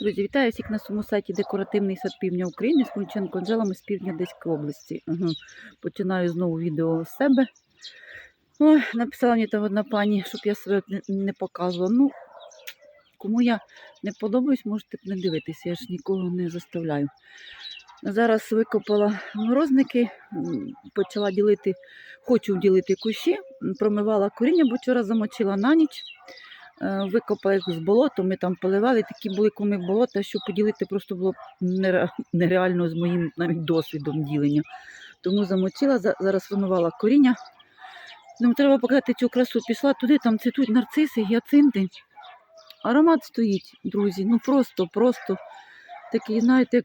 Друзі, вітаю всіх на своєму сайті Декоративний сад півдня України з Кульченко Анжелами з півдня Одеської області. Угу. Починаю знову відео з себе. Ой, написала мені там одна пані, щоб я себе не показувала. Ну, кому я не подобаюсь, можете не дивитися, я ж нікого не заставляю. Зараз викопала морозники, почала ділити, хочу ділити кущі, промивала коріння, бо вчора замочила на ніч. Е, Викопала їх з болотом, ми там поливали, такі були коми болота, що поділити просто було нереально з моїм навіть досвідом ділення. Тому замочила, зараз вимивала коріння. Ну, треба показати цю красу. Пішла туди, там цвітуть нарциси, гіацинти. Аромат стоїть, друзі. Ну просто, просто такий, знаєте, як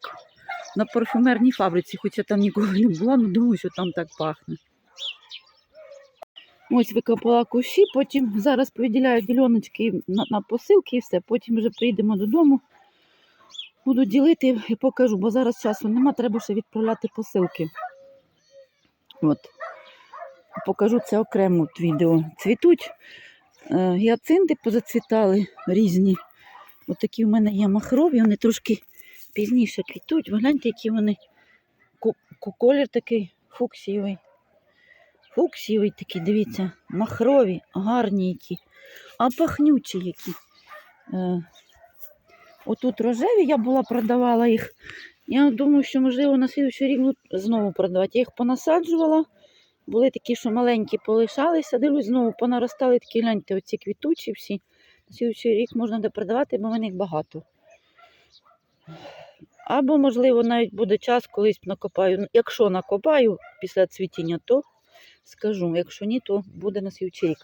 на парфюмерній фабриці, хоча там ніколи не була, але думаю, що там так пахне. Ось викопала кущі, потім зараз повідділяю діляночки на, на посилки і все. Потім вже приїдемо додому. Буду ділити і покажу, бо зараз часу нема, треба ще відправляти посилки. От. Покажу це окремо от відео. Цвітуть е, гіацинти позацвітали різні. От такі в мене є махрові, вони трошки пізніше квітуть. Ви гляньте, які вони ко- ко- колір такий фуксієвий. Фуксієвий такий, дивіться, махрові, гарні які, а пахнючі які. Е, отут рожеві я була, продавала їх. Я думаю, що, можливо, на слідчий рік знову продавати. Я їх понасаджувала. Були такі, що маленькі полишалися. Дивлюсь, знову понаростали такі, гляньте, оці квітучі всі. На слідчий рік можна буде продавати, бо в їх багато. Або, можливо, навіть буде час, колись накопаю. Ну, Якщо накопаю після цвітіння, то скажу. Якщо ні, то буде на слідчий.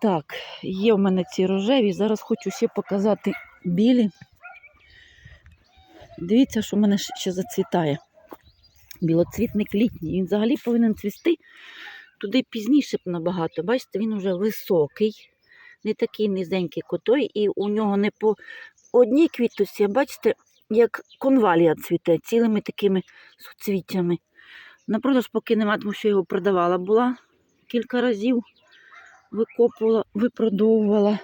Так, є в мене ці рожеві. Зараз хочу ще показати білі. Дивіться, що в мене ще зацвітає. Білоцвітник літній. Він взагалі повинен цвісти туди пізніше набагато. Бачите, він вже високий, не такий низенький котой, і у нього не по одній квітусі, а бачите, як конвалія цвіте, цілими такими суцвіттями. На продаж поки нема, тому що його продавала була кілька разів, викопувала, випродовувала.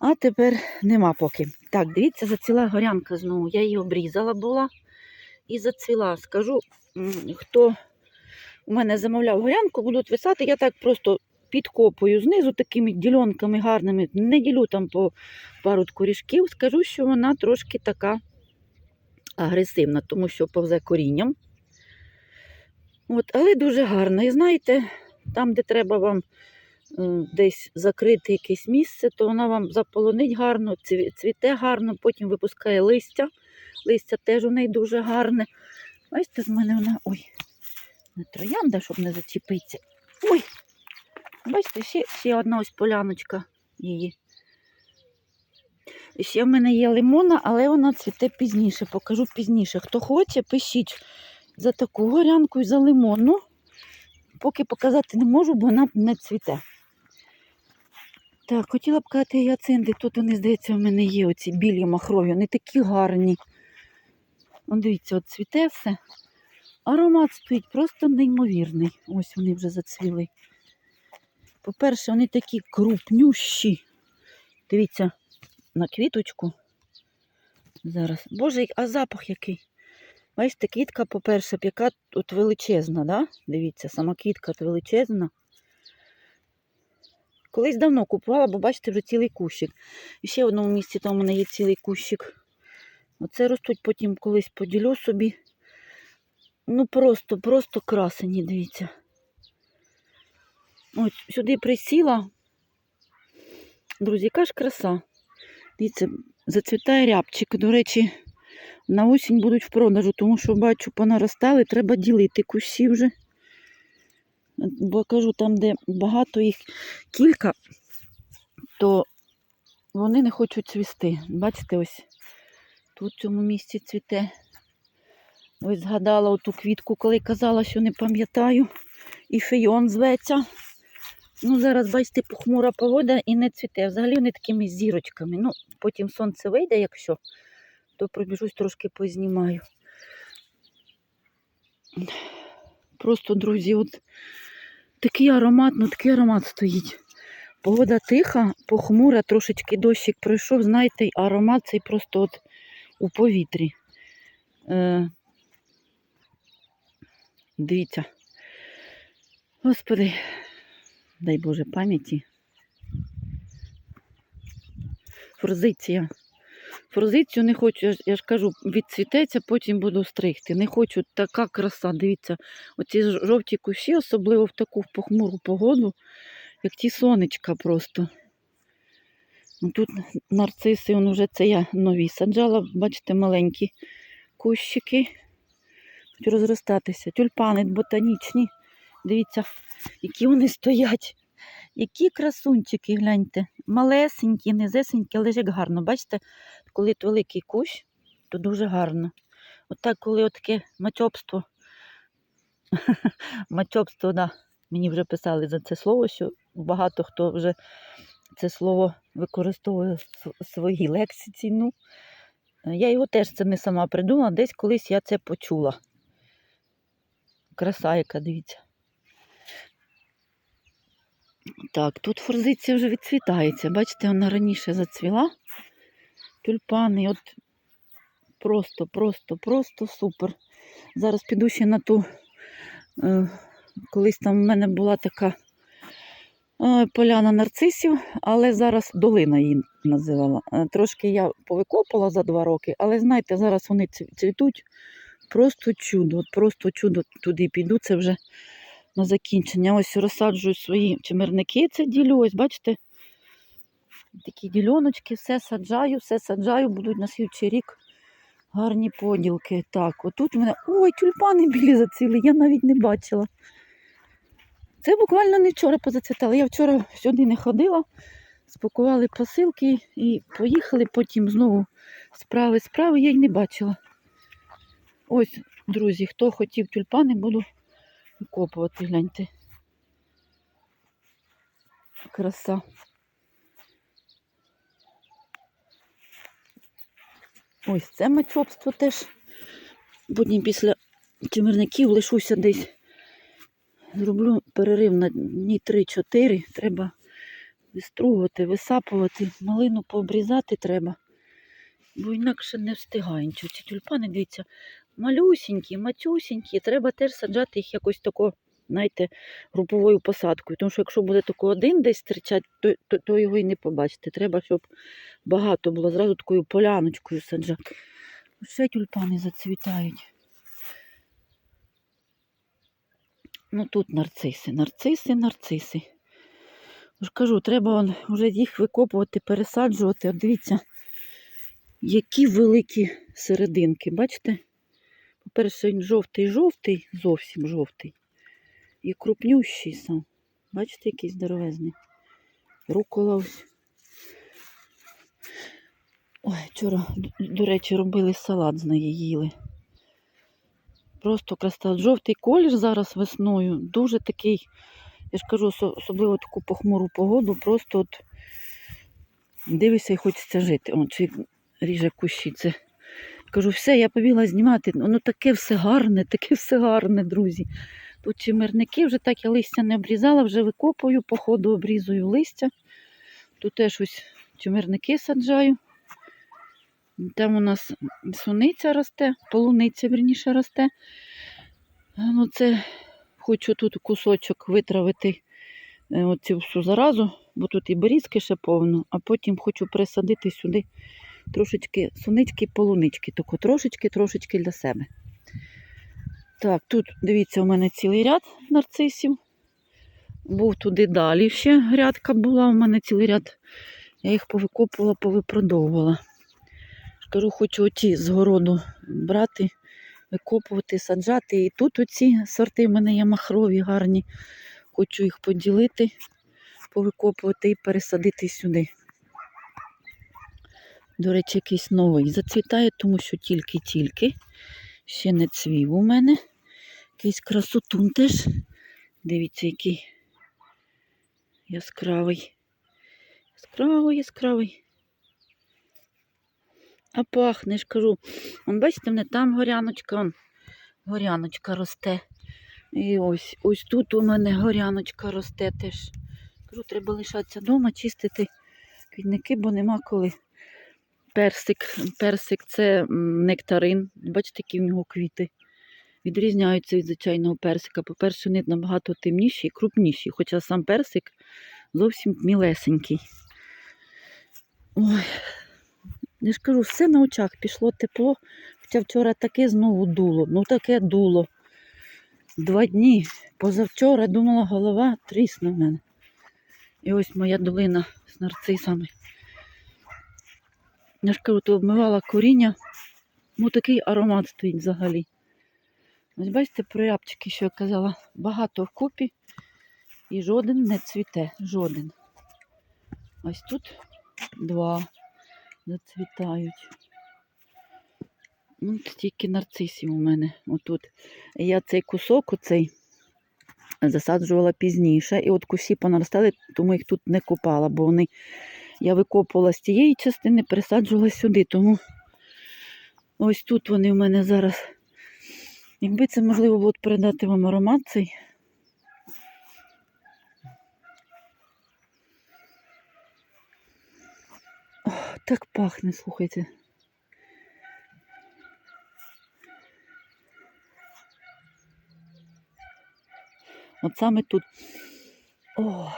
А тепер нема поки. Так, дивіться, заціла горянка знову. Я її обрізала була і зацвіла. Скажу, хто у мене замовляв горянку, будуть висати, я так просто підкопую знизу такими ділянками гарними. Не ділю там по пару корішків. Скажу, що вона трошки така агресивна, тому що повзе корінням. От, але дуже гарна. І знаєте, там, де треба вам е, десь закрити якесь місце, то вона вам заполонить гарно, цвіте гарно, потім випускає листя. Листя теж у неї дуже гарне. Бачите, в мене вона. Ой, не троянда, щоб не зачепитися. Ой! Бачите, ще, ще одна ось поляночка її. І ще в мене є лимона, але вона цвіте пізніше. Покажу пізніше. Хто хоче, пишіть за таку горянку і за лимонну. Поки показати не можу, бо вона не цвіте. Так, хотіла б казати яцинди. Тут вони, здається, в мене є оці білі махрові, вони такі гарні. Вон дивіться, от цвіте все. Аромат стоїть просто неймовірний. Ось вони вже зацвіли. По-перше, вони такі крупнющі. Дивіться на квіточку. Зараз. Боже, а запах який. Бачите, квітка, по-перше, яка тут величезна, да? Дивіться, сама квітка тут величезна. Колись давно купувала, бо бачите, вже цілий кущик. І ще в одному місці там у мене є цілий кущик. Оце ростуть, потім колись поділю собі. Ну просто, просто красені, дивіться. Ось сюди присіла. Друзі, яка ж краса. Дивіться, зацвітає рябчик. До речі, на осінь будуть в продажу, тому що бачу, понаростали, треба ділити кущі вже. Бо кажу, там, де багато їх кілька, то вони не хочуть цвісти. Бачите, ось тут в цьому місці цвіте. Ось згадала оту квітку, коли казала, що не пам'ятаю. І фейон зветься. Ну, зараз, бачите, похмура погода і не цвіте. Взагалі вони такими зірочками. Ну, потім сонце вийде, якщо, то пробіжусь трошки познімаю. Просто, друзі, от такий аромат, ну такий аромат стоїть. Погода тиха, похмура, трошечки дощик пройшов, знаєте, аромат цей просто от у повітрі. Е, дивіться. Господи, дай Боже пам'яті. Форзиція. Форзицію не хочу, я ж, кажу, відцвітеться, потім буду стригти. Не хочу, така краса. Дивіться, оці жовті кущі, особливо в таку похмуру погоду, як ті сонечка просто. Ну, Тут нарциси, он вже це я нові саджала, бачите, маленькі кущики. Будуть розростатися. Тюльпани ботанічні. Дивіться, які вони стоять. Які красунчики, гляньте. Малесенькі, низесенькі, але ж як гарно. Бачите, коли от великий кущ, то дуже гарно. Отак, коли таке мачобство, мачобство, да. мені вже писали за це слово, що багато хто вже це слово використовує в своїй лексиці. Ну, я його теж це не сама придумала, десь колись я це почула. Краса яка, дивіться. Так, тут форзиція вже відцвітається. Бачите, вона раніше зацвіла. Тюльпани, от просто, просто, просто супер. Зараз піду ще на ту. Е, колись там в мене була така е, поляна нарцисів, але зараз долина її називала. Е, трошки я повикопала за два роки, але знаєте, зараз вони цвітуть. Просто чудо, просто чудо туди піду. Це вже на закінчення. Ось розсаджую свої чимерники, це ділю. Ось бачите, такі дільоночки, все саджаю, все саджаю, будуть на слідчий рік гарні поділки. Так, отут в мене. Ой, тюльпани білі зацвіли, я навіть не бачила. Це буквально не вчора позацвітали. Я вчора сюди не ходила, спакували посилки і поїхали, потім знову справи, справи, я й не бачила. Ось, друзі, хто хотів тюльпани, буду викопувати, гляньте. Краса. Ось це мачобство теж. Потім після чимирників лишуся десь. Зроблю перерив на дні 3-4. Треба вистругувати, висапувати, малину пообрізати треба. Бо інакше не встигаю нічого. Ці тюльпани, дивіться, малюсінькі, матюсінькі. Треба теж саджати їх якось тако, знаєте, груповою посадкою. Тому що якщо буде тако один десь стрічати, то, то, то його і не побачите. Треба, щоб багато було. Зразу такою поляночкою саджати. Ще тюльпани зацвітають. Ну тут нарциси, нарциси, нарциси. Я ж кажу, треба вже їх викопувати, пересаджувати. От дивіться, які великі серединки. Бачите? По-перше, жовтий-жовтий, зовсім жовтий. І крупнющий сам. Бачите, який здоровезний. Рукола ось. Ой, вчора, до речі, робили салат з неї їли. Просто краса. Жовтий колір зараз весною. Дуже такий, я ж кажу, особливо таку похмуру погоду, просто от дивишся і хочеться жити. О, чи ріже кущі. Це. Кажу, все, я побігла знімати. Воно таке все гарне, таке все гарне, друзі. Тут чимерники, вже так я листя не обрізала, вже викопую, по ходу обрізую листя. Тут теж ось чимерники саджаю. Там у нас суниця росте, полуниця, вірніше, росте. Ну, це хочу тут кусочок витравити е, оцю всю заразу, бо тут і берізки ще повно, а потім хочу присадити сюди трошечки сунички, полунички, тако трошечки, трошечки для себе. Так, тут дивіться, у мене цілий ряд нарцисів. Був туди далі ще грядка була, у мене цілий ряд. Я їх повикопувала, повипродовувала. Кажу, хочу оті з городу брати, викопувати, саджати. І тут оці сорти в мене є махрові, гарні. Хочу їх поділити, повикопувати і пересадити сюди. До речі, якийсь новий зацвітає, тому що тільки-тільки. Ще не цвів у мене. Якийсь красотун теж. Дивіться, який яскравий. Яскравий, яскравий. А пахне, ж кажу. Вон, бачите, мене там горяночка, вон, горяночка росте. І ось ось тут у мене горяночка росте теж. Скажу, треба лишатися вдома, чистити квітники, бо нема коли. Персик. Персик це нектарин. Бачите, які в нього квіти. Відрізняються від звичайного персика. По-перше, вони набагато темніші і крупніші, хоча сам персик зовсім мілесенький. Ой, я ж кажу, все на очах пішло тепло. Хоча вчора таке знову дуло. Ну таке дуло. Два дні. Позавчора думала, голова трісне в мене. І ось моя долина з нарцисами. Я ж кажу, обмивала коріння. Ну такий аромат стоїть взагалі. Ось бачите, прорябчики, що я казала, багато вкупі і жоден не цвіте. Жоден. Ось тут два зацвітають. Ну, тут тільки нарцисів у мене. Отут. Я цей кусок оцей засаджувала пізніше. І от кусі понаростали, тому їх тут не копала, бо вони я викопувала з тієї частини, пересаджувала сюди. Тому ось тут вони в мене зараз. Якби це можливо було передати вам аромат цей. Ох, так пахне, слухайте. От саме тут. О,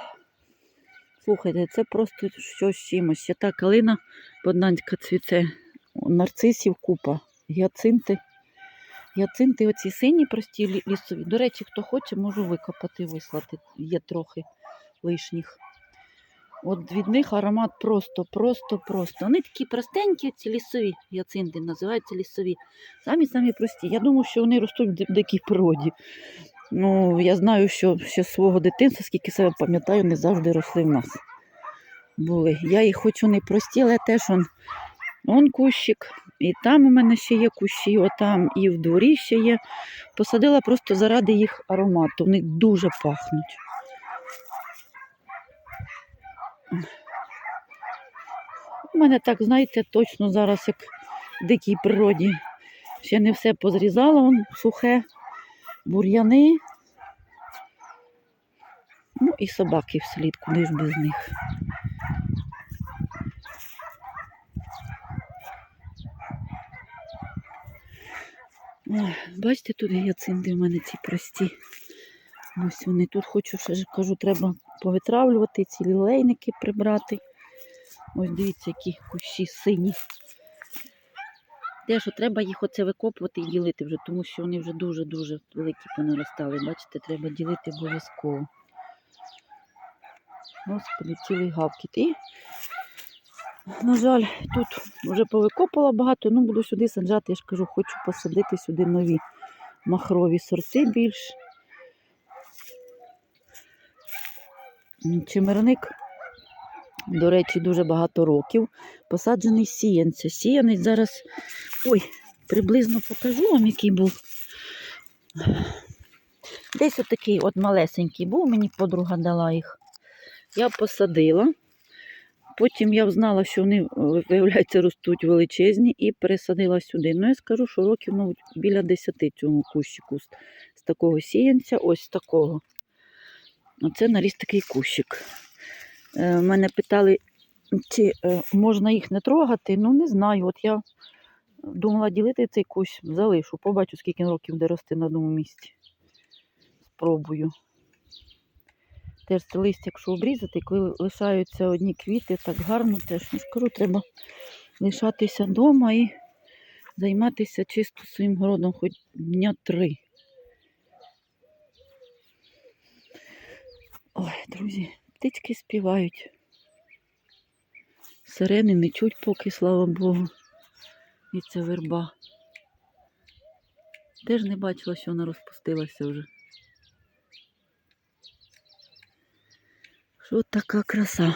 слухайте, це просто щось чимось. Ще та калина боднанська цвіте, нарцисів купа, гіацинти. Гіацинти оці сині прості лісові. До речі, хто хоче, можу викопати, вислати. Є трохи лишніх. От від них аромат просто, просто, просто. Вони такі простенькі, ці лісові гіацинти, називаються лісові. Самі самі прості. Я думаю, що вони ростуть в ди- дикій природі. Ну, я знаю, що ще з свого дитинства, скільки себе пам'ятаю, не завжди росли в нас. Були. Я їх хоч вони прості, але теж он, он кущик. І там у мене ще є кущі, отам і в дворі ще є. Посадила просто заради їх аромату. Вони дуже пахнуть. У мене так, знаєте, точно зараз, як в дикій природі. Ще не все позрізала, он сухе, бур'яни. Ну і собаки вслід, куди ж без них. Бачите, тут гіацинти в мене ці прості. Ось вони тут хочу, ще ж кажу, треба повитравлювати, ці лілейники прибрати. Ось дивіться, які кущі сині. Те, що треба їх оце викопувати і ділити вже, тому що вони вже дуже-дуже великі понаростали. Бачите, треба ділити обов'язково. Господи, цілий гавкіт. І, на жаль, тут вже повикопала багато, ну буду сюди саджати, я ж кажу, хочу посадити сюди нові махрові сорти більш. М, Чимерник, до речі, дуже багато років. Посаджений сіянця. Сіянець зараз. Ой, приблизно покажу вам, який був. Десь отакий от малесенький був, мені подруга дала їх. Я посадила. Потім я знала, що вони, виявляється, ростуть величезні і пересадила сюди. Ну, я скажу, що років ну, біля 10 цьому кущику з такого сіянця, ось такого. Оце наріс такий кущик. Е, мене питали, чи е, можна їх не трогати. Ну, не знаю. От я думала ділити цей кущ, залишу. Побачу, скільки років буде рости на одному місці. Спробую. Теж це листя, якщо обрізати, коли лишаються одні квіти, так гарно теж. Не скажу, треба лишатися вдома і займатися чисто своїм городом хоч дня три. Ой, друзі, птички співають. Сирени не чуть поки, слава Богу. І ця верба. Теж не бачила, що вона розпустилася вже. Що така краса.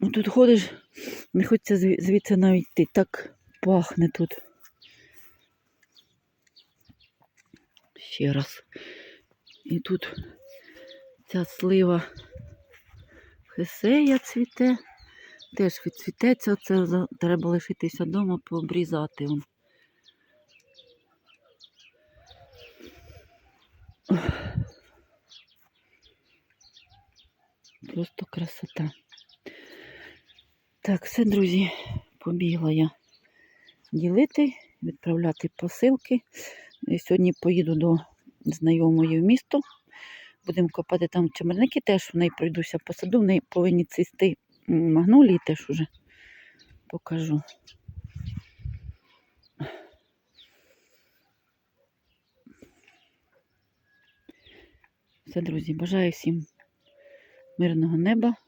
Ну тут ходиш, не хочеться звідси навіть йти. Так пахне тут. Ще раз. І тут ця слива хесея цвіте. Теж відцвітеться, за- треба лишитися вдома, пообрізати. Просто красота. Так, все, друзі, побігла я ділити, відправляти посилки. І Сьогодні поїду до знайомої в місто. Будемо копати там чимерники, теж в неї пройдуся по саду, в неї повинні цвісти магнолії теж уже покажу. Все, друзі, бажаю всім мирного неба,